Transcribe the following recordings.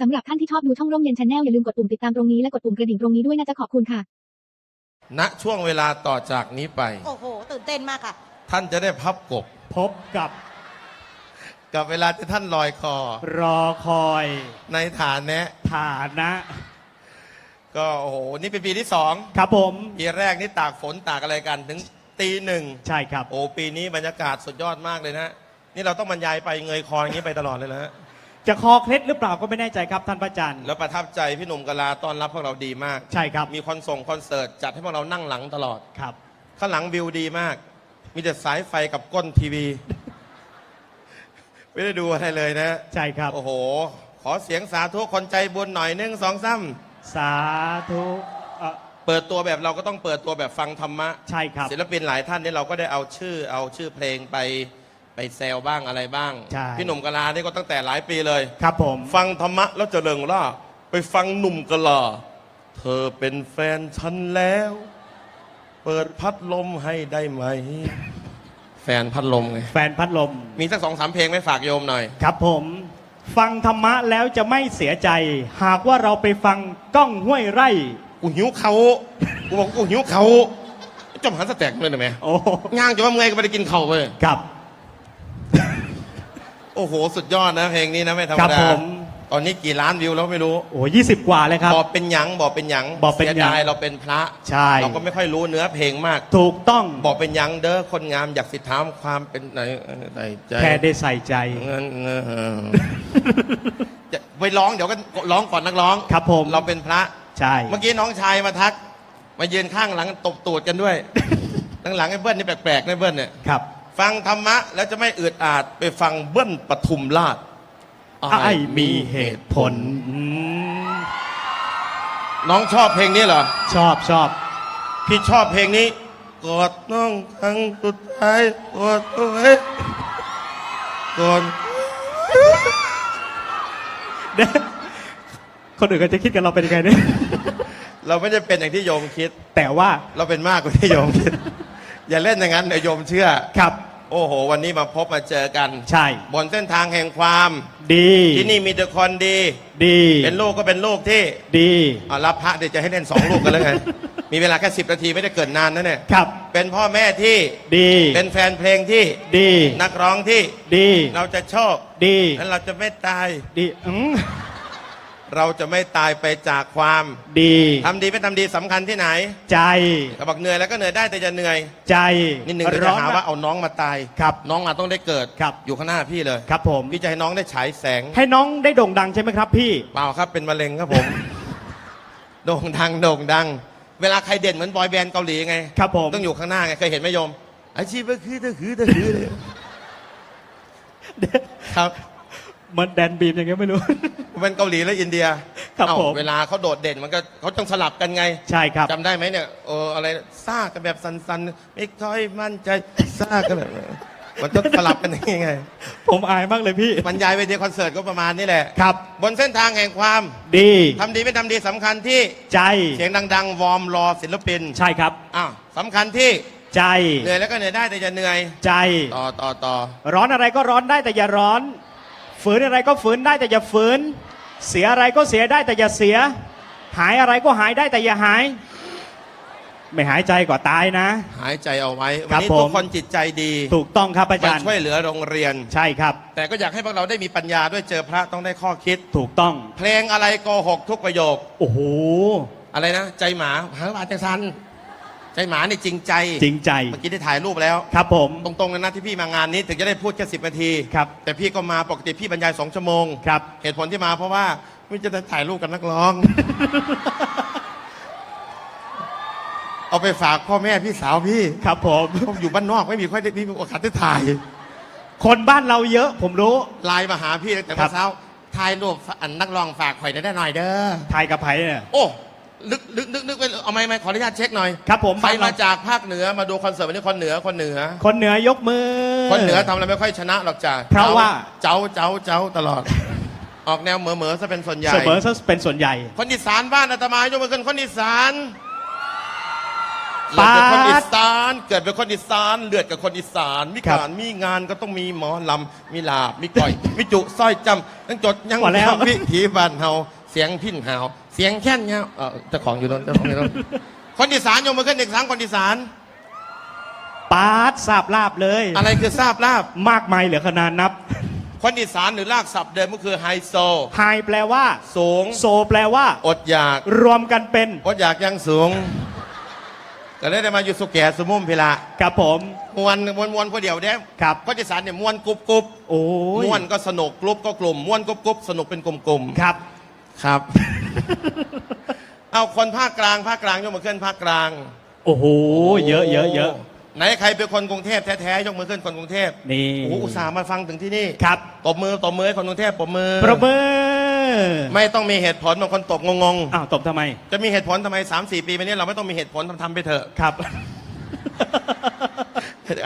สำหรับท่านที่ชอบดูช่องร่มเย็นชาแนลอย่าลืมกดปุ่มติดตามตรงนี้และกดปุ่มกระดิ่งตรงนี้ด้วยนะจะขอบคุณค่ะ ณช่วงเวลาต่อจากนี้ไป โอ้โห ตื่นเต้นมากค่ะ ท่านจะได้พับกบ พบกับกับเวลาที่ท่านลอยคอ รอคอยในฐานแนะฐานะ ก็โอ้โหนี่เป็นปีที่สองครับผม ปีแรกนี่ตากฝนตากอะไรกันถึงตีหนึ่งใช่ครับ โอ้ปีนี้บรรยากาศสุดยอดมากเลยนะ นี่เราต้องบรรยายไปเงยคออย่างนี้ไปตลอดเลยนะฮะ จะคอเคล็ดหรือเปล่าก็ไม่แน่ใจครับท่านพระอาจารย์ แล้วประทับใจพี่หนุ่มกะลาต้อนรับพวกเราดีมาก ใช่ครับมีคอนส่งคอนเสิร์ตจัดให้พวกเรานั่งหลังตลอด ครับ ข้างหลังวิวดีมาก มีแต่สายไฟกับก้นทีวี ไม่ได้ดูอะไรเลยนะ ใช่ครับ โอ้โห ขอเสียงสาธุคนใจบุญหน่อยหนึ่งสองสามสาธุเอ่อเปิดตัวแบบเราก็ต้องเปิดตัวแบบฟังธรรมะ ใช่ครับ ศิลปินหลายท่านนี่เราก็ได้เอาชื่อเอาชื่อเพลงไป ไปแซวบ้างอะไรบ้าง ใช่ พี่หนุ่มกะลานี่ก็ตั้งแต่หลายปีเลย ครับผม ฟังธรรมะแล้วเจะเริงล่าไปฟังหนุ่มกะลา เธอเป็นแฟนฉันแล้ว เปิดพัดลมให้ได้ไหม แฟนพัดลมไง แฟนพัดลม มีสักสองสามเพลงไหมฝากโยมหน่อย ครับผม ฟังธรรมะแล้วจะไม่เสียใจ หากว่าเราไปฟังก้องห้วยไร่ กูหิวเขากูบอกกูหิวเขาจมหันสแต็กเลยนะแม่โอ้ย่างจะว่าเมื่อยก็ไม่ได้กินเขาเว้ย ครับ โอ้โห สุดยอดนะเพลงนี้นะไม่ธรรคมรับดา ผม ตอนนี้กี่ล้านวิวแล้วไม่รู้ โอ้ยี่สิบกว่าเลยครับ บอกเป็นหยังบอกเป็นหยังบอกเป็นหยังสียดายเราเป็นพระใช่ เราก็ไม่ค่อยรู้เนื้อเพลงมาก ถูกต้องบอกเป็นหยังเด้อคนงามอยากสิถามความเป็นไหนไหนใจแค่ได้ใส่ใจ เงินเงินเออจะไปร้องเดี๋ยวก็ร้องก่อนนักร้องครับผม เราเป็นพระ ใช่ เมื่อกี้น้องชายมาทัก มายืนข้างหลังตบตูดกันด้วย หลังๆไอ้เบิ้ลนี่แปลกๆนะเบิ้ลเนี่ย ครับ ฟังธรรมะแล้วจะไม่อืดอาดไปฟังเบิ้ลปทุมราชไอ้มีเหตุผลอืมน้องชอบเพลงนี้เหรอ ชอบชอบ พี่ชอบเพลงนี้ กอดน้องครั้งสุดท้ายกอดเอาไว้ก่อนเด้คนอื่นก็จะคิดกันเราเป็นยังไงเนี่ย เราไม่ได้เป็นอย่างที่โยมคิด แต่ว่าเราเป็นมากกว่าที่โยมคิด อย่าเล่นอย่างนั้นเดี๋ยวโยมเชื่อ ครับ โอ้โห วันนี้มาพบมาเจอกัน ใช่ บนเส้นทางแห่งความ ดี ที่นี่มีแต่คนดี ดี เป็นลูกก็เป็นลูกที่ดีอ่ารับพระเดี๋ยวจะให้เล่นสองลูกกันแล้วไง มีเวลาแค่สิบนาทีไม่ได้เกินนานนะเนี่ยครับ เป็นพ่อแม่ที่ดี เป็นแฟนเพลงที่ดี นักร้องที่ดี เราจะโชคดี และเราจะไม่ตายดีอืม เราจะไม่ตายไปจากความดี ทำดีไม่ทำดีสำคัญที่ไหนใจก็บอกเหนื่อยแล้วก็เหนื่อยได้แต่จะเหนื่อยใจนิดหนึ่งเดี๋ยวจะหาว่าเอาน้องมาตาย ครับ น้องอาจต้องได้เกิดครับ อยู่ข้างหน้าพี่เลยครับผม พี่จะให้น้องได้ฉายแสงให้น้องได้โด่งดังใช่ไหมครับพี่ เปล่าครับเป็นมะเร็งครับผม โด่งดังโด่งดัง เวลาใครเด่นเหมือนบอยแบนด์เกาหลีไงครับผม ต้องอยู่ข้างหน้าไงเคยเห็นไหมโยมอาชีพก็คือตะคือตะคือเลยครับเห มันแดนบีมอย่างเงี้ยไม่รู้ เป็นเกาหลีและอินเดียครับเอ้าผม เวลาเขาโดดเด่นมันก็เขาต้องสลับกันไงใช่ครับ จำได้ไหมเนี่ยเอออะไรซ่ากันแบบสันๆไม่ค่อยมั่นใจซ่ากันแบบมันต้องสลับกันอย่างงี้ไงผมอายมากเลยพี่บรรยายเวทีคอนเสิร์ตก็ประมาณนี้แหละ ครับ บนเส้นทางแห่งความดีทำดีไม่ทำดีสำคัญที่ใจเสียงดัง ๆ วอร์มรอศิลปินใช่ครับ อ้าวสำคัญที่ใจเหนื่อยแล้วก็เหนื่อยได้แต่จะเหนื่อย ใจ ต่อต่อต่อร้อนอะไรก็ร้อนได้แต่อย่าร้อน ฝืนอะไรก็ฝืนได้แต่อย่าฝืน เสียอะไรก็เสียได้แต่อย่าเสีย หายอะไรก็หายได้แต่อย่าหาย ไม่หายใจก็ตายนะ หายใจเอาไว้ครัวันบนี้ผม ทุกคนจิตใจดีถูกต้องครับอามาจารย์ ช่วยเหลือโรงเรียน ใช่ครับ แต่ก็อยากให้พวกเราได้มีปัญญาด้วยเจอพระต้องได้ข้อคิด ถูกต้อง เพลงอะไรโกหกทุกประโยค โอ้โห อะไรนะ ใจหมาหาว่าจังสัน ใจหมานี่จริงใจจริงใจเมื่อกี้ได้ถ่ายรูปแล้ว ครับผม ตรงๆนะนะที่พี่มางานนี้ถึงจะได้พูดแค่สิบนาที ครับ แต่พี่ก็มาปกติพี่บรรยายสองชั่วโมง ครับ เหตุผลที่มาเพราะว่าไม่จะได้ถ่ายรูปกับนักร้อง เอาไปฝากพ่อแม่พี่สาวพี่ครับผมผมอยู่บ้านนอกไม่มีค่อยได้มีโอกาสได้ถ่าย คนบ้านเราเยอะ ผมรู้ ไลน์มาหาพี่ตั้งแต่ครัเมื่บอเช้าถ่ายรูปอันนักร้องฝากข่อยได้หน่อยเด้อไทยกับไผ่เนี่ยโอ้ นึกนึกนึกนึกไปเอาไหมไหมขออนุญาตเช็คหน่อยครับผมใครบ้านเมาจากภาคเหนือมาดูคอนเสิร์ตวันนี้คนเหนือคนเหนือ คนเหนือยกมือ คนเหนือทำอะไรไม่ค่อยชนะหรอกจ้ะเพราะว่าเจ้าเจ้าเจ้าตลอด ออกแนวเหมือเหมือซะเป็นส่วนใหญ่เสมอซะเป็นส่วนใหญ่ คนอีสานบ้านอาตมายกมือขึ้นคนอีสานเกิดเป็นคนอีปาดสานเกิดเป็นคนอีสานเลือดกับคนอีสานมีครับการมีงานก็ต้องมีหมอลำมีลาบมีก่อยมีจุสร้อยจำตั้งจดยังพอแล้วทำวิถีบ้านเฮาเสียงพิ้นเฮา เสียงแค่นเงาเออเจ้าของอยู่โน่นเจ้าของอยู่โน่นคนอีสานยกมือขึ้นเด็กสังคนอีสาน ปาดทราบลาบเลย อะไรคือทราบลาบ มากมายเหลือขนาดนับ คนอีสานหรือรากศัพท์เดิมก็คือไฮโซ ไฮแปลว่า สูง โซแปลว่า อดอยาก รวมกันเป็นอดอยากยังสูงก็เลยได้มาอยู่สุแก่สมุมพิละกับผม มวนมวนมวนคนเดียวเด้ครับ คนอีสานเนี่ยมวนกรุบกรุบโอ้ย ม่วนก็สนุกกลุ่มก็กลุ่มม่วนกรุบกรุบสนุกเป็นกลุ่มๆครับ ครับ เอาคนภาคกลางภาคกลางยกมือขึ้นภาคกลางโอ้โห เยอะเยอะเยอะ ไหนใครเป็นคนกรุงเทพแท้ๆยกมือขึ้นคนกรุงเทพนี่ โอ้โหอุตส่าห์มาฟังถึงที่นี่ครับตบมือตบมือให้คนกรุงเทพปรบมือประเมินไม่ต้องมีเหตุผลบางคนตบงงอ้าวตบทำไม ๆจะมีเหตุผลทำไม3ามสี่ปีมานี้เราไม่ต้องมีเหตุผลทำทำไปเถอะ ครับ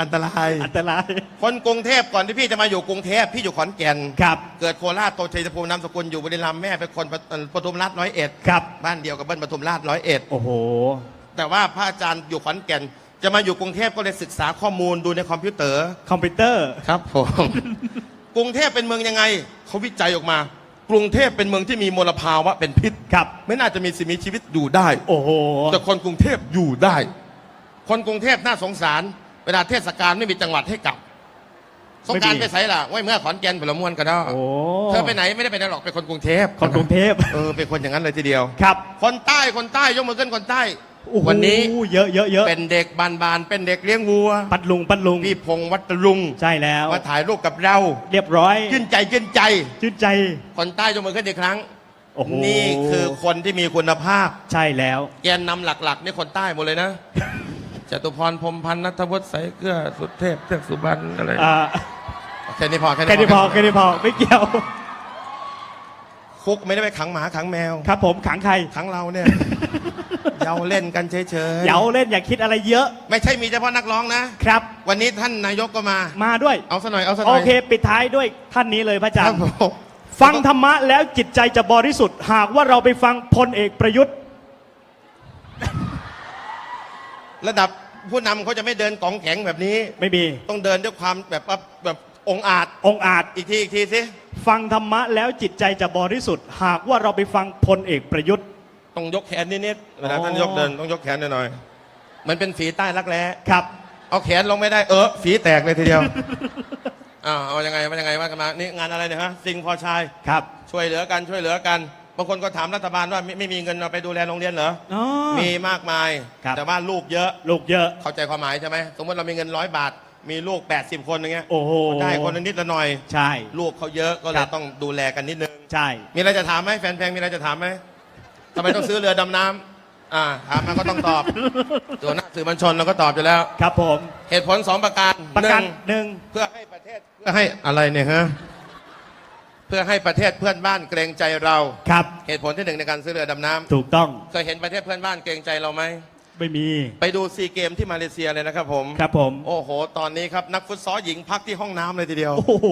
อันตราย อันตราย คนกรุงเทพก่อนที่พี่จะมาอยู่กรุงเทพพี่อยู่ขอนแก่น ครับ เกิดโคราชโตชัยภูมินามสกุลอยู่บุรีรัมย์แม่เป็นคนปปทุมราชร้อยเอ็ดครับ บ้านเดียวกับเบิ้ลปทุมราชร้อยเอ็ดโอ้โห แต่ว่าพระอาจารย์อยู่ขอนแก่น จะมาอยู่กรุงเทพก็เลยศึกษาข้อมูลดูในคอมพิวเตอร์ คอมพิวเตอร์ ครับผม กรุงเทพเป็นเมืองยังไง เขาวิจัยออกมา กรุงเทพเป็นเมืองที่มีมลภาวะเป็นพิษ ครับ ไม่น่าจะมีสิ่งมีชีวิตอยู่ได้ โอ้โห แต่คนกรุงเทพอยู่ได้ คนกรุงเทพน่าสงสาร เวลาเทศกาลไม่มีจังหวัดให้กลับ สงกรารไม่มี ไปไสล่ะไว้เมื่อขอนแก่นผลมวนกันเนาะโอ้เธอไปไหนไม่ได้ไปไหนหรอกเป็นคนกรุงเทพคนกรุงเทพเออเป็นคนอย่างนั้นเลยทีเดียว ครับคนใต้คนใต้ยกมือขึ้นคนใต้ โอ้โหวันนี้เยอะเยอะเยอะเป็นเด็กบานๆเป็นเด็กเลี้ยงวัวปัดลุงปัดลุงพี่พงษ์วัตลุงใช่แล้ว มาถ่ายรูปกับเราเรียบร้อยขึ้นใจขึ้นใจ ชื่นใจ คนใต้ยกมือขึ้นอีกครั้ง โอ้โหนี่คือคนที่มีคุณภาพ ใช่แล้ว แกนนำหลักๆนี่คนใต้หมดเลยนะ จตุพรพรหมพันธ์นัทวุฒิสายเกลือสุดเทพเทือกสุบรรณอะไรอ่าแค่นี้พอแค่นี้พอแค่นี้พอไม่เกี่ยว คุกไม่ได้ไปขังหมาขังแมว ครับผมขังใคร ขังเราเนี่ย เยาเล่นกันเฉยๆเยาเล่นอย่าคิดอะไรเยอะไม่ใช่มีเฉพาะนักร้องนะ ครับ วันนี้ท่านนายกก็มา มาด้วย เอาซะหน่อยเอาซะหโอน่อยเค ปิดท้ายด้วยท่านนี้เลยพระอาจาครรับย์ ผม ฟังธรรมะแล้วจิตใจจะบริสุทธิ์ หากว่าเราไปฟังพลเอกประยุทธ์ ระดับผู้นำเขาจะไม่เดินกองแข็งแบบนี้ ไม่มี ต้องเดินด้วยความแบบว่าแบบองอาจ องค์อาจ อีกที อีกทีสิ ฟังธรรมะแล้วจิตใจจะบริสุทธิ์ หากว่าเราไปฟังพลเอกประยุทธ์ ต้องยกแขนนิดๆเวลาอ๋อท่านยกเดินต้องยกแขนหน่อยๆมันเป็นฝีใต้รักแร้ ครับ เอาแขนลงไม่ได้เออฝีแตกเลยทีเดียวอ่าเอายังไงว่ายังไงว่ากันมา นี่งานอะไรเนี่ยฮะ สิ่งพอชาย ครับ ช่วยเหลือกันช่วยเหลือกัน บางคนก็ถามรัฐบาลว่าไม่ไม่มีเงินเอาไปดูแลโรงเรียนเหรอ อ๋อ มีมากมาย ครับ แต่ว่าลูกเยอะ ลูกเยอะ เข้าใจความหมายใช่ไหม สมมติเรามีเงินร้อยบาท มีลูก 80 คนอย่างเงี้ยโอ้โหได้คนละนิดละหน่อย ใช่ ลูกเขาเยอะก็เลครัยบ ต้องดูแลกันนิดนึง ใช่ มีอะไรจะถามไหมแฟนเพลงมีอะไรจะถามไหมทำไมต้องซื้อเรือดำน้ำอ่าถามมาก็ต้องตอบตัวหน้าสื่อมวลชนเราก็ตอบอยู่แล้ว ครับผม เหตุผลสองประการประกันหนึ่งหนึ่งเพื่อให้ประเทศเพื่อให้อะไรเนี่ยฮะ เพื่อให้ประเทศเพื่อนบ้านเกรงใจเรา ครับ เหตุผลที่หนึ่งในการซื้อเรือดำน้ำถูกต้องเคยเห็นประเทศเพื่อนบ้านเกรงใจเราไหม ไม่มี ไปดูซีเกมที่มาเลเซียเลยนะครับผม ครับผม โอ้โห ตอนนี้ครับนักฟุตซอลหญิงพักที่ห้องน้ำเลยทีเดียว โอ้โห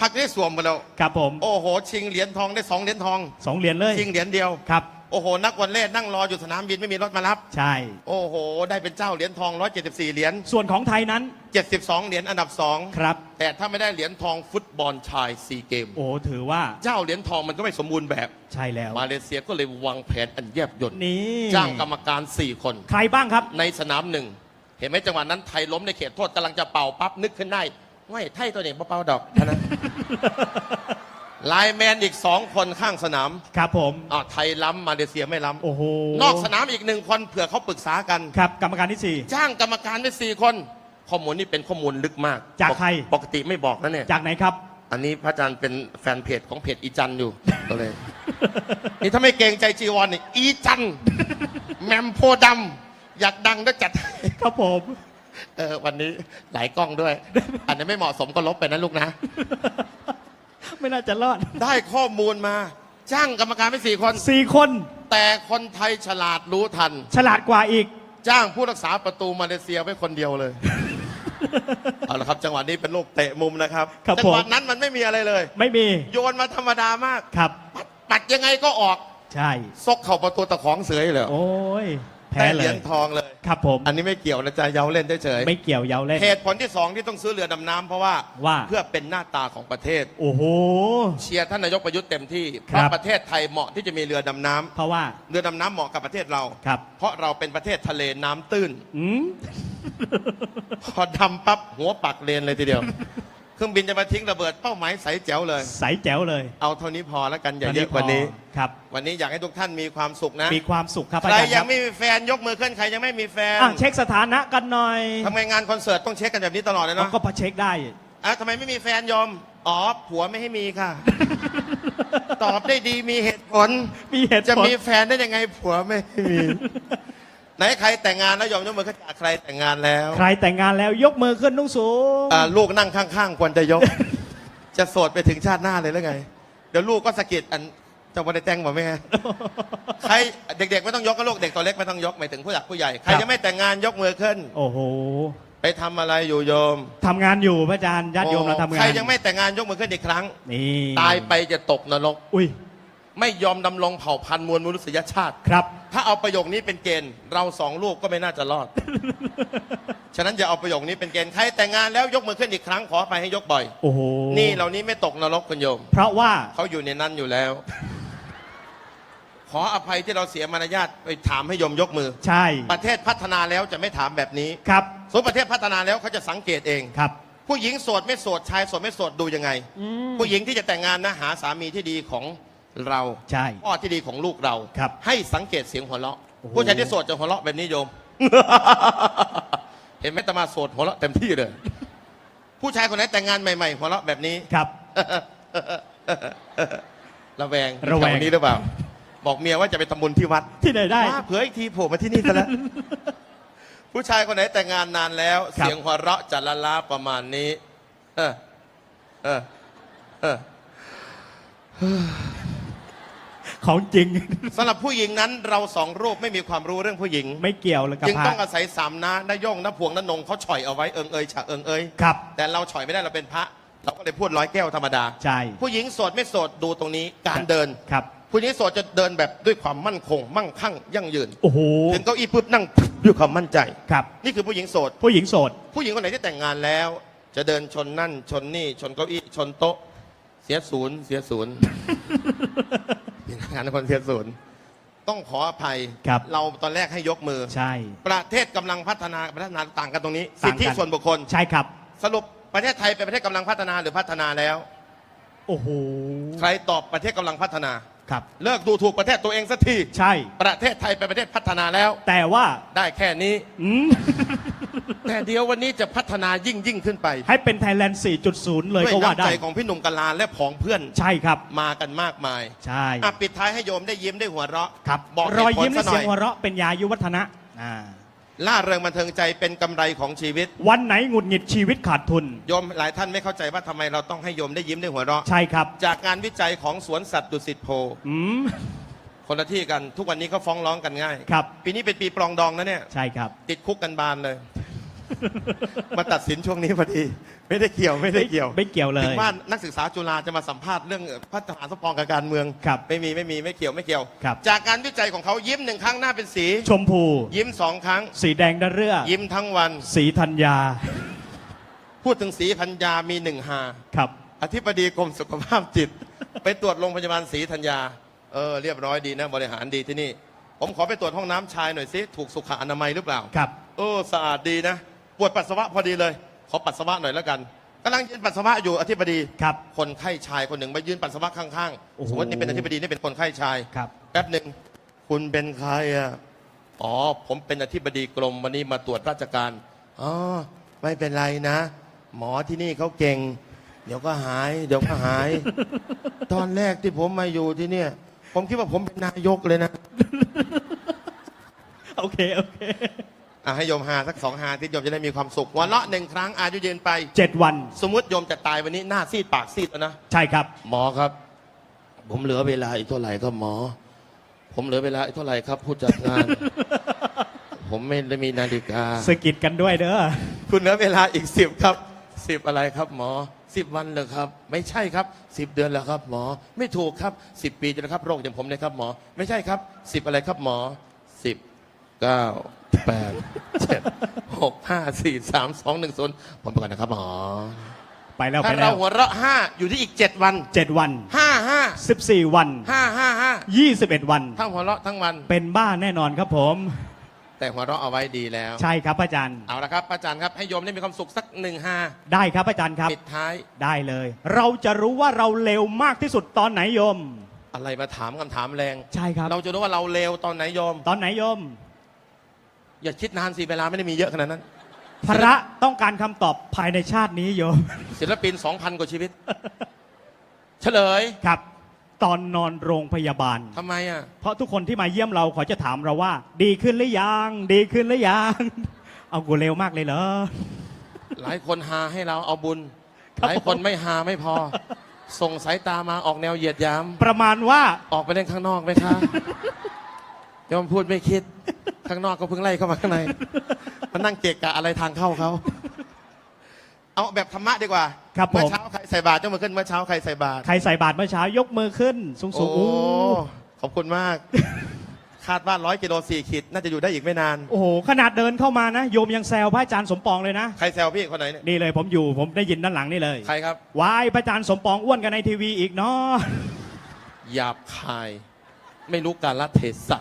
พักได้สวมไปแล้ว ครับผม โอ้โห ชิงเหรียญทองได้สองเหรียญทอง สองเหรียญเลย ชิงเหรียญเดียว ครับโอ้โห นักวอลเลย์นั่งรออยู่สนามบินไม่มีรถมารับ ใช่ โอ้โห ได้เป็นเจ้าเหรียญทอง 174 เหรียญ ส่วนของไทยนั้น 72 เหรียญอันดับครับ2แต่ถ้าไม่ได้เหรียญทองฟุตบอลชายซีเกม โอ้ถือว่าเจ้าเหรียญทองมันก็ไม่สมบูรณ์แบบ ใช่แล้ว มาเลเซียก็เลยวางแผนอันแยบยลนี่จ้างกรรมการ 4 คน ใครบ้างครับ ในสนามหนึ่ง เห็นไหมจังหวะนั้นไทยล้มในเขตโทษกำลังจะเป่าปั๊บนึกขึ้นได้ว่าไทยตัวเองเป่าๆดอกนะ ไลน์แมนอีกสองคนข้างสนามครับผมอ่าไทยล้ำมาเลเซียไม่ล้โอ้โหำนอกสนามอีกหนึ่งคนเผื่อเขาปรึกษากัน ครับกรรมการที่สี่จ้างกรรมการไปสี่คน ข้อมูลนี่เป็นข้อมูลลึกมาก จากใคร ปกติไม่บอกนะเนี่ยจากไหนครับ อันนี้พระอาจารย์เป็นแฟนเพจของเพจอีจันอยู่ ก็เลย นี่ถ้าไม่เกรงใจจีวรนี่อีจันแมมโพดำอยากดังก็จัดให้ครับผมเออวันนี้หลายกล้องด้วย อันนี้ไม่เหมาะสมก็ลบไปนะลูกนะ ไม่น่าจะรอดได้ข้อมูลมา จ้างกรรมการไปสี่คน สี่คน แต่คนไทยฉลาดรู้ทัน ฉลาดกว่าอีก จ้างผู้รักษาประตูมาเลเซียไว้คนเดียวเลย เอาละครับจังหวะนี้เป็นลูกเตะมุมนะครับครับจัหวะผม นั้นมันไม่มีอะไรเลย ไม่มีโยนมาธรรมดามาก ครับ ปัดปัดยังไงก็ออกใช่ ซกเข่าประตูตะของเสือเลยเหรอโอ้ย แผแพ้ได้เลเหรียยญทองเลย ครับผม อันนี้ไม่เกี่ยวนะจ๊ะเย้าเล่นเฉยๆ ไม่เกี่ยวเยาวเล่น เหตุผลที่สองที่ต้องซื้อเรือดำน้ำเพราะว่าว่า เพื่อเป็นหน้าตาของประเทศ โอ้โห เชียร์ท่านนายกประยุทธ์เต็มที่เพครัราะบประเทศไทยเหมาะที่จะมีเรือดำน้ำเพราะว่าเรือดำน้ำเหมาะกับประเทศเรา ครับ เพราะเราเป็นประเทศทะเลน้ำตื้น อืม พอดำปั๊บหัวปักเลนเลยทีเดียว เครื่องบินจะมาทิ้งระเบิดเป้าหมายใสแจ๋วเลย ใสแจ๋วเลยเอาเท่านี้พอแล้วกันอย่าตเยอะกว่านี้พอครับ วันนี้อยากให้ทุกท่านมีความสุขนะมีความสุขครับใคอารจารย์คยัรังบไม่มีแฟนยกมือขึ้นใครยังไม่มีแฟนอะเช็คสถานะกันหน่อยทำไมงานคอนเสิร์ตต้องเช็คกันแบบนี้ตลอดเลยเราเนาะก็พอเช็คได้ อะทำไมไม่มีแฟนยอมอ๋อผัวไม่ให้มีค่ะ ตอบได้ดีมีเหตุผลมีเหตุจะผลมีแฟนได้ยังไงผัวไม่ให้มี ไหนใครแต่งงานแล้วยอมยกมือขึ้นจากใครแต่งงานแล้วใครแต่งงานแล้วยกมือขึ้นนุ่งสูงอ่าลูกนั่งข้างๆควรจะยก จะโสดไปถึงชาติหน้าเลยหรือไง เดี๋ยวลูกก็สะกิดอันเจะวันได้แต่งบ่แม่ ใครเด็กๆไม่ต้องยกก็ลูกเด็กตัวเล็กไม่ต้องยกหมายถึงผู้หลักผู้ใหญ่ใครครับยังไม่แต่งงานยกมือขึ้น โอ้โหไปทำอะไรอยู่โยมทำงานอยู่พระอาจารย์ญาติโยมเราทำงานใครยังไม่แต่งงานยกมือขึ้นอีกครั้ง นี่ตายไปจะตกนรกอุ้ย ไม่ยอมดำรงเผ่าพันธุ์มวลมนุษยชาติ ครับ ถ้าเอาประโยคนี้เป็นเกณฑ์ เราสองลูกก็ไม่น่าจะรอด ฉะนั้นอย่าเอาประโยคนี้เป็นเกณฑ์ใครแต่งงานแล้วยกมือขึ้นอีกครั้งขอไปให้ยกบ่อย โอ้โหนี่เหล่านี้ไม่ตกนรกคุณโยม เพราะว่า เขาอยู่ในนั้นอยู่แล้ว ขออภัยที่เราเสียมารยาทไปถามให้โยมยกมือ ใช่ ประเทศพัฒนาแล้วจะไม่ถามแบบนี้ครับ ส่วนประเทศพัฒนาแล้วเขาจะสังเกตเอง ครับ ผู้หญิงโสดไม่โสดชายโสดไม่โสดดูยังไงอืมผู้หญิงที่จะแต่งงานนะหาสามีที่ดีของ เราใช่พ่อที่ดีของลูกเราครับให้สังเกตเสียงหัวเราะโอ้โหผู้ชายที่โสดจะหัวเราะแบบนี้โยม เห็นไหมตมาโสดหัวเราะเต็มที่เลย ผู้ชายคนไหนแต่งงานใหม่ๆหัวเราะแบบนี้ครับระแวงระแวงถนี้หรือเปล่า บอกเมียว่าจะไปทำบุญที่วัดที่ไหนได้ว้าเผื่ออีกทีโผล่มาที่นี่ซะแล้วผู้ชายคนไหนแต่งงานนานแล้วครับเสียงหัวเราะจะละลาประมาณนี้ เออเออเออ ของจริง สำหรับผู้หญิงนั้นเราสองรูปไม่มีความรู้เรื่องผู้หญิงไม่เกี่ยวเลยกับจึงพระต้องอาศัยสามน้าน้าย่งน้าพวงน้านงเขาฉ่อยเอาไว้เอิงเอยฉะเอิงเอยครับ แต่เราฉ่อยไม่ได้เราเป็นพระ เราก็เลยพูดร้อยแก้วธรรมดา ใช่ ผู้หญิงโสดไม่โสดดูตรงนี้การเดิน ครับ ผู้หญิงโสดจะเดินแบบด้วยความมั่นคง มั่งคั่งยั่งยืนโอ้โหถึงเก้าอี้ปุ๊บนั่งด้วยความมั่นใจ ครับ นี่คือผู้หญิงโสด ผู้หญิงโสด ผู้หญิงคนไหนที่แต่งงานแล้ว จะเดินชนนั่นชนนี่ชนเก้าอี้ชนโต๊ะ เสียศูนย์เสียศูนย์ เป็นงานคนเสียศูนย์ต้องขออภัย ครับ เราตอนแรกให้ยกมือ ใช่ ประเทศกำลังพัฒนาพัฒนาต่างกันตรงนี้ต่าสิงทกันธิส่วนบุคคล ใช่ครับ สรุปประเทศไทยเป็นประเทศกำลังพัฒนาหรือพัฒนาแล้ว โอ้โหใครตอบประเทศกำลังพัฒนา ครับ เลิกดูถูกประเทศตัวเองสักที ใช่ ประเทศไทยเป็นประเทศพัฒนาแล้ว แต่ว่าได้แค่นี้ อืม แต่เดี๋ยววันนี้จะพัฒนายิ่งยิ่งขึ้นไปให้เป็นไทยแลนด์ 4.0 เลยด้วยก็ว่าน้ำได้ ใจของพี่หนุ่มกะลาและผองเพื่อนใช่ครับ มากันมากมายใช่ อะปิดท้ายให้โยมได้ยิ้มได้หัวเราะครับบอกรอยเหตุผลยิ้มและซะหน่เสีอยยงหัวเราะเป็นยายุวัฒนะอ่าล่าเริงบันเทิงใจเป็นกำไรของชีวิต วันไหนหงุดหงิดชีวิตขาดทุน โยมหลายท่านไม่เข้าใจว่าทำไมเราต้องให้โยมได้ยิ้มได้หัวเราะ ใช่ครับ จากงานวิจัยของสวนสัตว์ดุสิตโพ อืม คนละที่กันทุกวันนี้เขาฟ้องร้องกันง่าย ครับ ปีนี้เป็นปีปลองดองนะเนี่ย ใช่ครับ ติดคุกกันบานเลย มาตัดสินช่วงนี้พอดี ไม่ได้เกี่ยวไม่ได้เกี่ยวไม่เกี่ยวเลยถึงว่านักศึกษาจุฬาจะมาสัมภาษณ์เรื่องพัฒนาสปองกับการเมืองครับไม่มีไม่มีไม่เกี่ยวไม่เกี่ยว ครับจากการวิจัยของเขายิ้มหนึ่งครั้งหน้าเป็นสี ชมพู ยิ้มสองครั้ง สีแดงดะเรือยิ้มทั้งวัน สีธัญญา พูดถึงสีพัญญามีหนึ่งหาครับ อธิบดีกรมสุขภาพจิต ไปตรวจโรงพยาบาลศรีธัญญาเออเรียบร้อยดีนะบริหารดีที่นี่ ผมขอไปตรวจห้องน้ำชายหน่อยสิถูกสุขอนามัยหรือเปล่าครับ เออสะอาดดีนะ ปวดปัสสาวะพอดีเลย ขอปัสสาวะหน่อยแล้วกันกำลังยืนปัสสาวะอยู่อธิบดีครับคนไข้ชายคนหนึ่งมายืนปัสสาวะข้างโอ้ๆโห สมมตินี่เป็นอธิบดีนี่เป็นคนไข้ชายครับ แป๊บหนึ่งคุณเป็นใครอะอ๋อผมเป็นอธิบดีกรมวันนี้มาตรวจราชการอ๋อไม่เป็นไรนะ หมอที่นี่เขาเก่ง เดี๋ยวก็หาย เดี๋ยวก็หาย ตอนแรกที่ผมมาอยู่ที่เนี่ย ผมคิดว่าผมเป็นนายกเลยนะ โอเค โอเค อะให้โยมหาสักสองหาที่โยมจะได้มีความสุขวันละหนึ่งครั้งอายุยืนไป เจ็ดวันสมมติโยมจะตายวันนี้หน้าซีดปากซีดแล้วนะ ใช่ครับ หมอครับ ผมเหลือเวลาอีกเท่าไหร่ครับหมอ ผมเหลือเวลาอีกเท่าไหร่ครับผู้จัดงาน ผมไม่ได้มีนาฬิกาสกิดกันด้วยเด้อ คุณเหลือเวลาอีกสิบครับสิบอะไรครับหมอสิบวันเลยครับ ไม่ใช่ครับสิบเดือนแล้วครับ หมอ ไม่ถูกครับสิบปีจะนะครับโรคอย่างผมเลยครับหมอ ไม่ใช่ครับสิบอะไรครับหมอสิบเก้า แปดเจ็ดหกห้าสี่สามสองหนึ่งศูนย์ผมไปก่อนนะครับหมอไปแล้วถ้าไปแล้เราวหัวเราะห้าอยู่ที่อีกเจ็ดวันเจ็ดวันห้าห้าสิบสี่วันห้าห้าห้ายี่สิบเอ็ดวันทั้งหัวเราะทั้งวัน เป็นบ้าแน่นอนครับผม แต่หัวเราะเอาไว้ดีแล้ว ใช่ครับอาจารย์ เอาละครับอาจารย์ครับให้โยมได้มีความสุขสักหนึ่งห้าได้ครับอาจารย์ครับ ปิดท้าย ได้เลย เราจะรู้ว่าเราเลวมากที่สุดตอนไหนโยม อะไรมาถามคำถามแรง ใช่ครับ เราจะรู้ว่าเราเลวตอนไหนโยม ตอนไหนโยม อย่าคิดนานสิเวลาไม่ได้มีเยอะขนาดนั้น พระต้องการคำตอบภายในชาตินี้โยม ศิลปิน 2,000 กว่าชีวิต เฉลยครับ ตอนนอนโรงพยาบาล ทำไมอะ เพราะทุกคนที่มาเยี่ยมเราขอจะถามเราว่า ดีขึ้นหรือยัง ดีขึ้นหรือยัง เอากูเร็วมากเลยเหรอ หลายคนหาให้เราเอาบุญ ครับ หลายคนไม่หาไม่พอ ส่งสายตามาออกแนวเหยียดหยาม ประมาณว่า ออกไปเล่นข้างนอกไหมคะ โยมพูดไม่คิด ข้างนอกก็เพิ่งไล่เข้ามาข้างในมานั่งเกะกะอะไรทางเข้าเขา เอาแบบธรรมะดีกว่าครับผม เมื่อเช้าใครใส่บาตรยกมือขึ้นเมื่อเช้าใครใส่บาตรใครใส่บาตรเมื่อเช้ายกมือขึ้น สูงสูโอ้งขอบคุณมาก คาดว่าร้อยกิโลสี่ขีดน่าจะอยู่ได้อีกไม่นาน โอ้โห ขนาดเดินเข้ามานะ โยมยังแซวพระอาจารย์สมปองเลยนะ ใครแซวพี่คนไหนเนี่ยนี่เลยผมอยู่ผมได้ยินด้านหลังนี่เลยใครครับ วายพระอาจารย์สมปองอ้วนกันในทีวีอีกเนาะหยาบคาย ไม่รู้การละเทศะ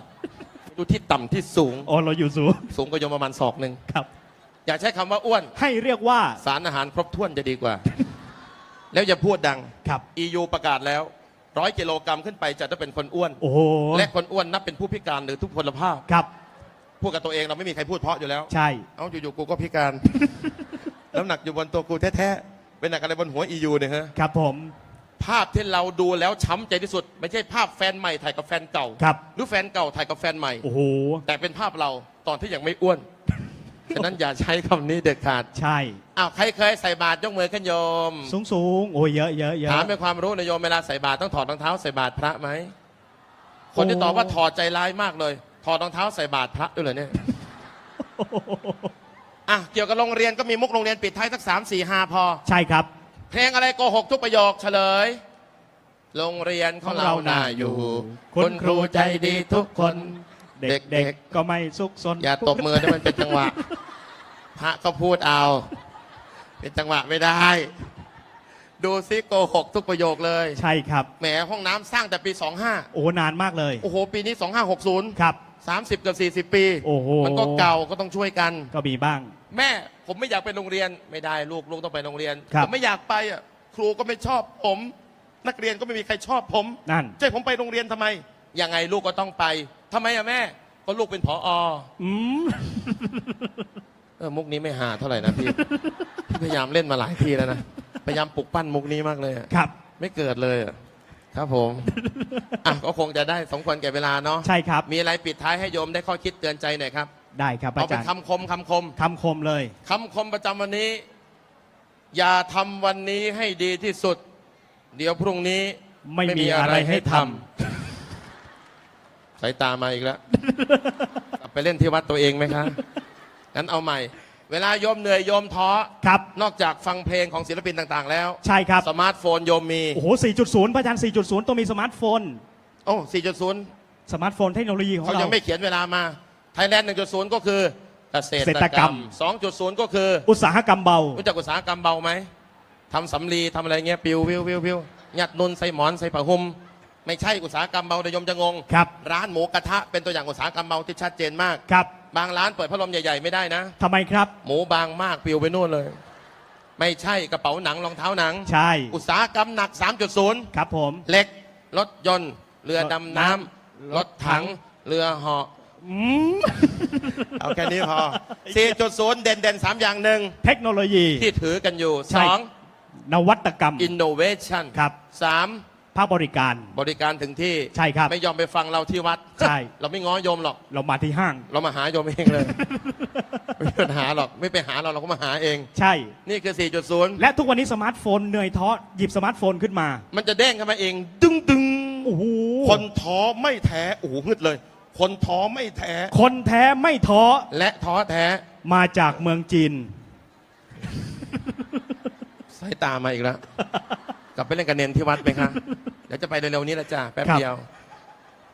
ดูที่ต่ำที่สูงโอ้เราอยู่สูงสูงกว่าโยมประมาณศอกหนึ่งครับ อย่าใช้คำว่าอ้วน ให้เรียกว่าสารอาหารครบถ้วนจะดีกว่า แล้วอย่าพูดดัง ครับ EU ประกาศแล้วร้อยกิโลกรัมขึ้นไปจะต้องเป็นคนอ้วน โอ้โหและคนอ้วนนับเป็นผู้พิการหรือทุพพลภาพ ครับ พูดกับตัวเองเราไม่มีใครพูดเพราะอยู่แล้ว ใช่ เอาอยู่ๆกูก็พิการ น้ำหนักอยู่บนตัวกูแท้ๆเป็นหนักอะไรบนหัว EU เนี่ยฮะ ครับผม ภาพที่เราดูแล้วช้ำใจที่สุด ไม่ใช่ภาพแฟนใหม่ถ่ายกับแฟนเก่าครับ หรือแฟนเก่าถ่ายกับแฟนใหม่ โอ้โห แต่เป็นภาพเราตอนที่ยังไม่อ้วนฉะนั้นอย่าใช้คำนี้เด็ดขาดใช่ อ้าวใครเคยใส่บาตรยกมือขึ้นโยม สูงสูงโอ้ยเยอะเยอะเยอะ ถามเป็นความรู้นะโยมเวลาใส่บาตรต้องถอดรองเท้าใส่บาตรพระไหม คนที่ตอบว่าถอดใจร้ายมากเลย ถอดรองเท้าใส่บาตรพระด้วยเหรอเนี่ย อะเกี่ยวกับโรงเรียนก็มีมุกโรงเรียนปิดท้ายสักสามสี่ห้าพอ ใช่ครับ เพลงอะไรโกหกทุกประโยคเฉลย โรงเรียนของเราน่าอยู่ คุณครูใจดีทุกคน เด็กเด็กๆก็ไม่ซุกซนอย่าตบมือให้มันเป็นจังหวะ พระก็พูดเอา เป็นจังหวะไม่ได้ ดูซิโกหกทุกประโยคเลยใช่ครับ แหมห้องน้ำสร้างแต่ปี 25 โอ้นานมากเลย โอ้โห ปีนี้ 2560 ครับ 30เกับ 40 ปี โอ้โห มันก็เก่าก็ต้องช่วยกัน ก็มีบ้าง แม่ ผมไม่อยากไปโรงเรียนไม่ได้ลูกลูกต้องไปโรงเรียนครับ ผมไม่อยากไปอะครูก็ไม่ชอบผม นักเรียนก็ไม่มีใครชอบผมนั่นใช่ผมไปโรงเรียนทำไมยังไงลูกก็ต้องไปทำไมอะแม่ ก็ลูกเป็นผอออืม เออมุกนี้ไม่หาเท่าไหร่นะพี่ พี่พยายามเล่นมาหลายทีแล้วนะพยายามปลุกปั้นมุกนี้มากเลยอะครับ ไม่เกิดเลยอะครับผมอะก็คงจะได้สมควรแก่เวลาเนาะใช่ครับ มีอะไรปิดท้ายให้โยมได้ข้อคิดเตือนใจหน่อยครับ ได้ครับอาเอาเป็จานรย์คำคมคำคมคำคมเลยคำคมประจำวันนี้ อย่าทำวันนี้ให้ดีที่สุด เดี๋ยวพรุ่งนี้ไม่มีอะไรให้ทสายตามาอีกแล้ว กลับไปเล่นที่วัดตัวเองไหมคะงั้นเอาใหม่ เวลาโยมเหนื่อยโยมท้อครับ นอกจากฟังเพลงของศิลปินต่างๆ แล้ว ใช่ครับ สมาร์ทโฟนโยมมี โอ้โห 4.0 พระอาจารย์ 4.0 ต้องมีสมาร์ทโฟน โอ้ 4.0 สมาร์ทโฟนเทคโนโลยีของเขาเรายังไม่เขียนเวลามา ไทยแลนด์1.0 ก็คือเกษเกษตตรรกกรรรรมม2.0 ก็คือ อุตสาหกรรมเบา รู้จักอุตสาหกรรมเบาไหมทำสำลีทำอะไรเงี้ยปิววิววิววิวยัดนุนใส่หมอนใส่ผ้าห่มไม่ใช่อุตสาหกรรมเบาเดี๋ยวโยมจะงงครับร้านหมูกระทะเป็นตัวอย่างอุตสาหกรรมเบาที่ชัดเจนมากครับบางร้านเปิดพัดลมใหญ่ ๆ ไม่ได้นะทำไมครับ หมูบางมากปิวไปนู่นเลย ไม่ใช่กระเป๋าหนังรองเท้าหนัง ใช่ อุตสาหกรรมหนัก 3.0 ครับผมเหล็กรถยนต์ เรือดำน้ำรถถัง เรือเหาะ อืมเอาแค่นี้พอ 4.0 เด่นเด่นๆสามอย่างหนึ่งเทคโนโลยี ที่ถือกันอยู่ใช่2นวัตกรรม innovation ครับ3ภาคบริการ บริการถึงที่ใช่ครับไม่ยอมไปฟังเราที่วัดใช่ เราไม่ง้อโยมหรอก เรามาที่ห้าง เรามาหาโยมเองเลย ไม่มีปัญหาหรอกไม่ไปหาเราเราก็มาหาเอง ใช่ นี่คือ 4.0 และทุกวันนี้สมาร์ทโฟนเหนื่อยท้อหยิบสมาร์ทโฟนขึ้นมามันจะเด้งขึ้นมาเอง ดึงดึงโอ้โหคนท้อไม่แท้โอ้โหงึดเลย คนท้อไม่แท้ คนแท้ไม่ท้อและท้อแท้มาจากเมืองจีน สายตามาอีกแล้ว กลับไปเล่นกันเนนที่วัดไหมคะเดี๋ยวจะไปเร็วๆนี้แหละจ้าแป๊บครับเดียว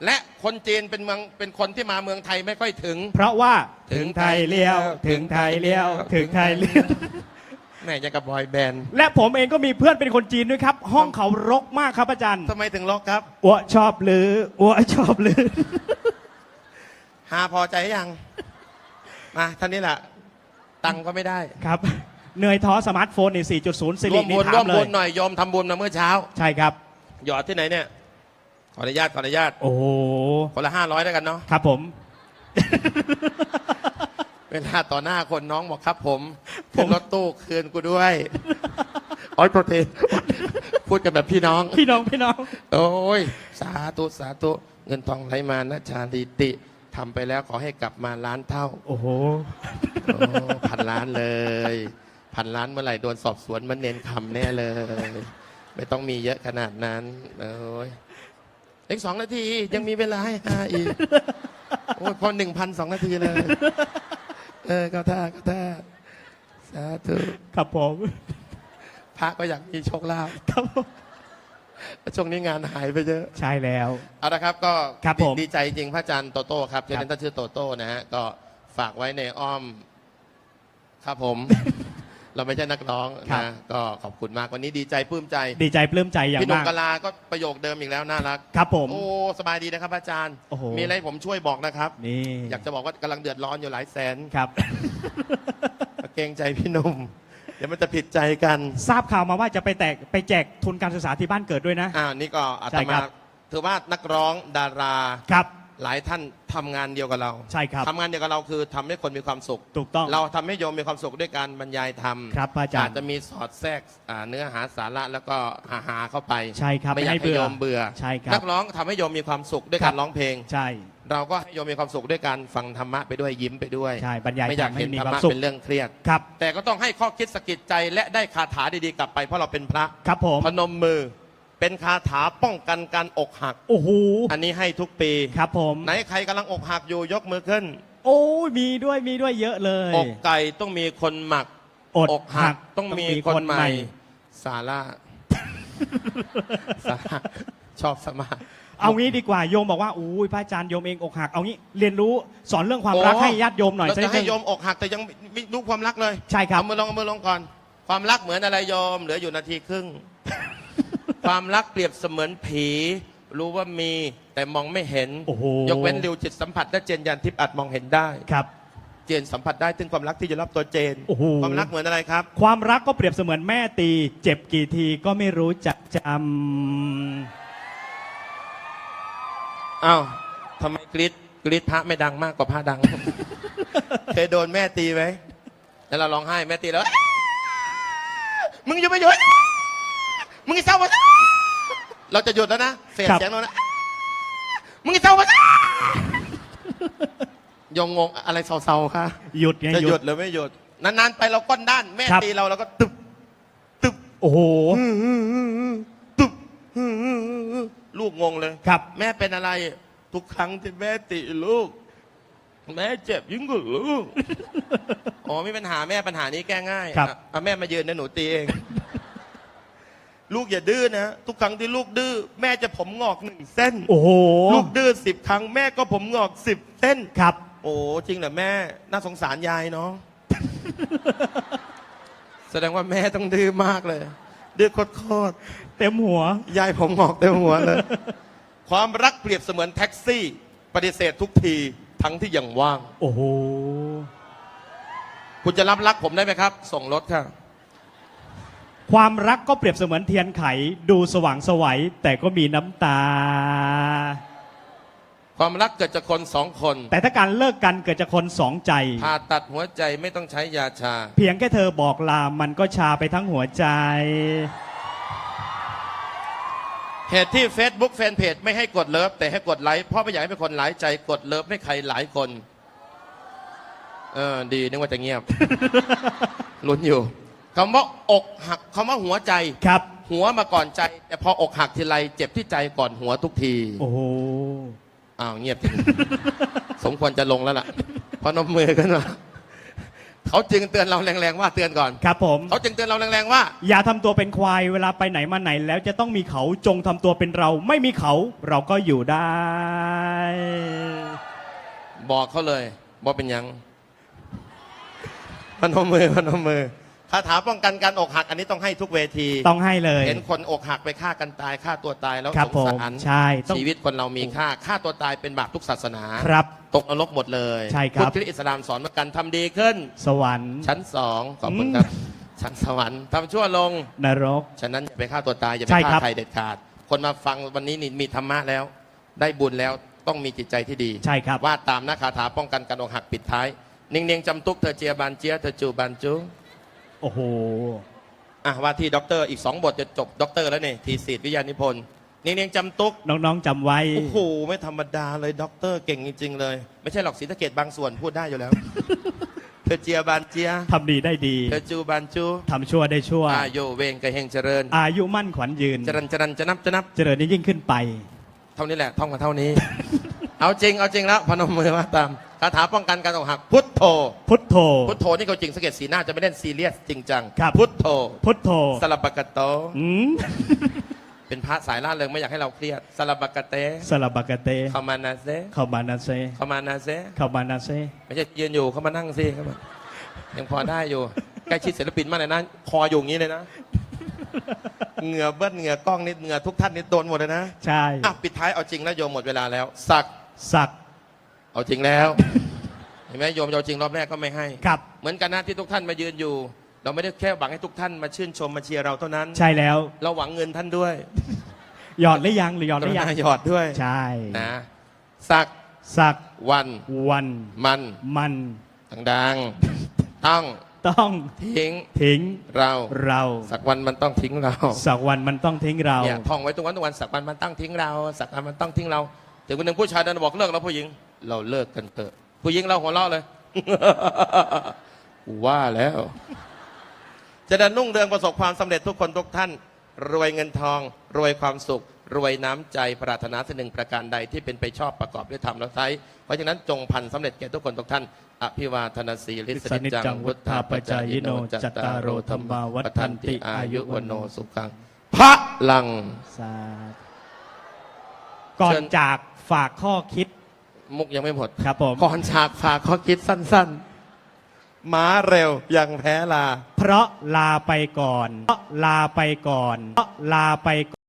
และคนจีนเป็นเมืองเป็นคนที่มาเมืองไทยไม่ค่อยถึง เพราะว่าถึถึงงไทยเลี้ยว ถึงไทยเลี้ยว ถึงไทยเลี้ยวแม่ยังกับบอยแบนด์และผมเองก็มีเพื่อนเป็นคนจีนด้วยครับ ห้องเขารกมากครับอาจารย์ทำไมถึงล็อกครับอัวชอบลืออัวชอบลือ หาพอใจยัง มาท่านนี้แหละ ตังค์ก็ไม่ได้ครับ เหนื่อยท้อสมาร์ทโฟนใน4.0สิร่ริวมนี่บุญถาร่วมมเลบุยญหน่อยโยมทำบุญมาเมื่อเช้า ใช่ครับ หยอดที่ไหนเนี่ย ขออนุญาตขออนุญาต โอ้โหคนละห้าร้อยแล้วกันเนาะ ครับผม เวลาต่อหน้าคนน้องบอกครับผมขึ้นรถตู้คืนกูด้วยอ้อยโปรตีนพูดกันแบบพี่น้อง พี่น้องพี่น้อง โอ้ย สาธุ สาธุ เงินทองไหลมานะชาลีติ ทำไปแล้วขอให้กลับมาล้านเท่า โอ้โหโอ้พันล้านเลยพันล้านเมื่อไหร่โดนสอบสวนมันเน้นคำแน่เลย ไม่ต้องมีเยอะขนาดนั้นโอ้ยอีกสองนาทียังมีเวลาให้หาอีกโอ้ยพอหนึ่งพันสองนาทีเลย เออก็ท่าก็ท่าสาธุครับผมพระก็อยากมีโชคลาภครับผม ช่วงนี้งานหายไปเยอะ ใช่แล้ว เอาละครับก็ครับดีผมดีใจจริงพระอาจารย์โตโต้ครับชื่อครับเล่นท่านชื่อโตโต้นะฮะก็ฝากไว้ในอ้อม ครับผม เราไม่ใช่นักร้องครับ นะก็ขอบคุณมากวันนี้ดีใจปลื้มใจดีใจปลื้มใจอย่างพี่หนุ่มมากกะลาก็ประโยคเดิมอีกแล้วน่ารัก ครับผม โอ้สบายดีนะครับอาจารย์ โอ้โห มีอะไรผมช่วยบอกนะครับ นี่อยากจะบอกว่ากำลังเดือดร้อนอยู่หลายแสน ครับ เกรงใจพี่หนุ่มเดี๋ยวมันจะผิดใจกันทราบข่าวมาว่าจะไปแตกไปแจกทุนการศึกษาที่บ้านเกิดด้วยนะ อ่านี่ก็อาใช่ตครัมาบถือว่านักร้องดารา ครับ หลายท่านทำงานเดียวกับเราใช่ครับทำงานเดียวกับเราคือทำให้คนมีความสุข ถูกต้องเราทำให้โยมมีความสุขด้วยการบรรยายธรรมครับพระอาจารย์อาจจะมีสอดแทรกอ่าเนื้อหาสาระแล้วก็หาหาๆเข้าไปใช่ครับไม่อยากไม่ให้ให้เบื่อโยมเบื่อใช่ครับนักร้องทำให้โยมมีความสุขด้วยครัการบร้องเพลง ใช่เราก็ให้โยมมีความสุขด้วยการฟังธรรมะไปด้วยยิ้มไปด้วยใช่บรรยายไม่อยากทำให้เห็นมีธรครวามมะสุขเป็นเรื่องเครียด ครับ แต่ก็ต้องให้ข้อคิดสะกิดใจและได้คาถาดีๆกลับไปเพราะเราเป็นพระครับผมพนมมือ เป็นคาถาป้องกันการอกหักโอ้โหอันนี้ให้ทุกปีครับผมไหนใครกำลังอกหักอยู่ยกมือขึ้น โอ้ยมีด้วยมีด้วยเยอะเลยอกไก่ต้องมีคนหมักอดอกหักต้องมีคนใหม่สาระสาระชอบสมาธิ เอางี้ดีกว่าโยมบอกว่าอุ้ยพระอาจารย์โยมเองอกหักเอางี้เรียนรู้สอนเรื่องความรักโอ้ให้ญาติโยมหน่อยเราสักจะนิดให้นึง โยมอกหักแต่ยังไม่รู้ความรักเลยใช่ครับ เอามือลงเอามือลงก่อน ความรักเหมือนอะไรโยม เหลืออยู่นาทีครึ่ง ความรักเปรียบเสมือนผี รู้ว่ามีแต่มองไม่เห็น โอ้โหยกเว้นริวจิตสัมผัสและเจนยันทิพย์อาจมองเห็นได้ ครับ เจนสัมผัสได้ถึงความรักที่จะรับตัวเจน โอ้โห ความรักเหมือนอะไรครับ ความรักก็เปรียบเสมือนแม่ตี เจ็บกี่ทีก็ไม่รู้จักจ อ้าวทำไมกรีดกรีดพระไม่ดังมากกว่าพระดัง เคยโดนแม่ตีไหมแล้วเราร้องไห้แม่ตีแล้ว มึงอยู่ไม่หยุดมึงเศร้าวะเราจะหยุดแล้วนะเสียงครับ เสียงเรานะมึงเศร้าวะยงงงอะไรเศร้าๆค่ะำหยุดไงจะหหยุยุดด หรือไม่หยุด นานๆไปเราก้นด้าน แม่ครับ ตีเราเราก็ตึบตึบโอ้โหตึบ ลูกงงเลยครับ แม่เป็นอะไร ทุกครั้งที่แม่ติลูก แม่เจ็บยิ่งกว่าลูก อ๋อมีปัญหาแม่ปัญหานี้แก้ง่ายครับ อะเอาแม่มายืนนะหนูตีเอง ลูกอย่าดื้อนะทุกครั้งที่ลูกดื้อแม่จะผมงอกหนึ่งเส้น โอ้โหลูกดื้อสิบครั้งแม่ก็ผมงอกสิบเส้น ครับ โอ้จริงเหรอแม่น่าสงสารยายเนาะ แสดงว่าแม่ต้องดื้อมากเลย ดื้อโคตรๆเต็มหัวยายผมงอกเต็มหัวเลย ความรักเปรียบเสมือนแท็กซี่ ปฏิเสธทุกทีทั้งที่ยังว่าง โอ้โห คุณจะรับรักผมได้ไหมครับ ส่งรถค่ะ ความรักก็เปรียบเสมือนเทียนไข ดูสว่างไสวัยแต่ก็มีน้ำตา ความรักเกิดจากคนสองคน แต่ถ้าการเลิกกันเกิดจากคนสองใจ ผ่าตัดหัวใจไม่ต้องใช้ยาชา เพียงแค่เธอบอกลา มันก็ชาไปทั้งหัวใจ เหตุที่ Facebook แฟนเพจไม่ให้กดเลิฟแต่ให้กดไลค์เพราะไม่อยากให้เป็นคนหลายใจกดเลิฟให้ใครหลายคน เออ ดีนึกว่าจะเงียบ ลุ้นอยู่คำว่าอกหักคำว่าหัวใจ ครับ หัวมาก่อนใจ แต่พออกหักทีไรเจ็บที่ใจก่อนหัวทุกที โอ้โห อ้าวเงียบสมควรจะลงแล้วล่ะพอนมมือกันมาเขาจึงเตือนเราแรงๆว่าเตือนก่อน ครับผม เขาจึงเตือนเราแรงๆว่า อย่าทำตัวเป็นควายเวลาไปไหนมาไหน แล้วจะต้องมีเขาจงทำตัวเป็นเรา ไม่มีเขาเราก็อยู่ได้ บอกเขาเลยบอกเป็นหยังพนมมือพนมมือ คาถาป้องกันการอกหักอันนี้ต้องให้ทุกเวที ต้องให้เลย เห็นคนอกหักไปฆ่ากันตายฆ่าตัวตายแล้วครับสงผมสารใช่ต้องชีวิตคนเรามีค่าฆ่าตัวตายเป็นบาปทุกศาสนาครับตกนรกหมดเลยใช่ครับ พุทธคริสต์อิสลามสอนว่าการทำดีขึ้น สวรรค์ ชั้นสองขอบคุณอืมครับ ชั้นสวรรค์ทำชั่วลง นรก ฉะนั้นอย่าไปฆ่าตัวตายอย่าไปใช่ครัฆ่าบใครเด็ดขาด คนมาฟังวันนี้นี่มีธรรมะแล้ว ได้บุญแล้วต้องมีจิตใจที่ดี ใช่ครับ ว่าตามนะคาถาป้องกันการอกหักปิดท้ายเนียงๆจำตุกเธอเจียบานเจียเธอจูบานจู โอ้โห อะว่าที่ด็อกเตอร์อีกสองบทจะจบด็อกเตอร์แล้วนี่ทีสีวิทยานิพนธ์เนียงๆจำตุกน้องๆจำไว้ โอ้โหไม่ธรรมดาเลยด็อกเตอร์เก่งจริง ๆ เลย ไม่ใช่หรอกศรีสะเกดบางส่วนพูดได้อยู่แล้ว เธอเจียบานเจียทำดีได้ดี เธอจูบานจูทำชั่วได้ชั่ว อาโยเวงกระเฮงเจริญ อายุมั่นขวัญยืน เจริญเจริญจะนับจะนับ เจริญยิ่งขึ้นไป เท่านี้แหละท่องมาเท่านี้ เอาจริงเอาจริงแล้วพนมมือมาตาม คาถาป้องกันการอกหัก พุทโธ พุทโธ พุทโธนี่เขาจริงสังเกตสีหน้าจะไม่เล่นซีเรียสจริงจังครับ พุทโธ พุทโธสลับปะกะโต อืมเป็นพระสายล่าเริงไม่อยากให้เราเครียดสลับปะกะเตสลับบากาเตเข้ามานาเซเข้ามานาเซเข้ามานาเซเข้ามานาเซไม่ใช่ยืนอยู่เข้ามานั่งสิเข้ามายังพอได้อยู่ใกล้ชิดศิลปินมากเลยนะคออยู่อย่างนี้เลยนะเหงื่อเบิ้ลเหงื่อกล้องนิดเหงื่อทุกท่านนี่โดนหมดเลยนะใช่อะปิดท้ายเอาจริงแล้วโยมหมดเวลาแล้ว สัก สัก เอาจริงแล้ว เห็นไหมโยมจะเอาจริงรอบแรกก็ไม่ให้กับ เหมือนกันนะที่ทุกท่านมายืนอยู่ เราไม่ได้แค่หวังให้ทุกท่านมาชื่นชมมาเชียร์เราเท่านั้น ใช่แล้ว เราหวังเงินท่านด้วยหยอดหรือยังหรือหยอดหรือยังหยอดด้วยใช่นะสักสักวันวันมันมันดังๆต้องต้องทิ้งทิ้งเราเราสักวันมันต้องทิ้งเรา สักวันมันต้องทิ้งเราเนี่ยท่องไว้ทุกวันทุกวันสักวันมันต้องทิ้งเรา สักวันมันต้องทิ้งเราถึงวันหนึ่งผู้ชายเดินมาบอกเลิกแล้วผู้หญิง เราเลิกกันเถอะ ผู้หญิงเราหัวเราะเลยกูว่าแล้วจะได้นุ่งเรืองประสบความสำเร็จทุกคนทุกท่าน รวยเงินทอง รวยความสุข รวยน้ำใจปรารถนาสิ่งหนึ่งประการใดที่เป็นไปชอบประกอบด้วยธรรมและไซเพราะฉะนั้นจงพันสำเร็จแก่ทุกคนทุกท่าน อภิวาทนาสีลิสสนินิจจจัจังงวุวุฒาฒาปปจาจายยโนโนจัจัตตตาตารโรโรธธรรรรมามาวัวัฏัฏันนติติอาอายุยุววโนโนสุสุขัขังงพระลังสาธุก่อนเชิญจากฝากข้อคิด มุกยังไม่หมดครับผม ก่อนฉากฝากข้อคิดสั้นๆ ม้าเร็วยังแพ้ลา เพราะลาไปก่อนเพราะลาไปก่อนเพราะลาไปก่อน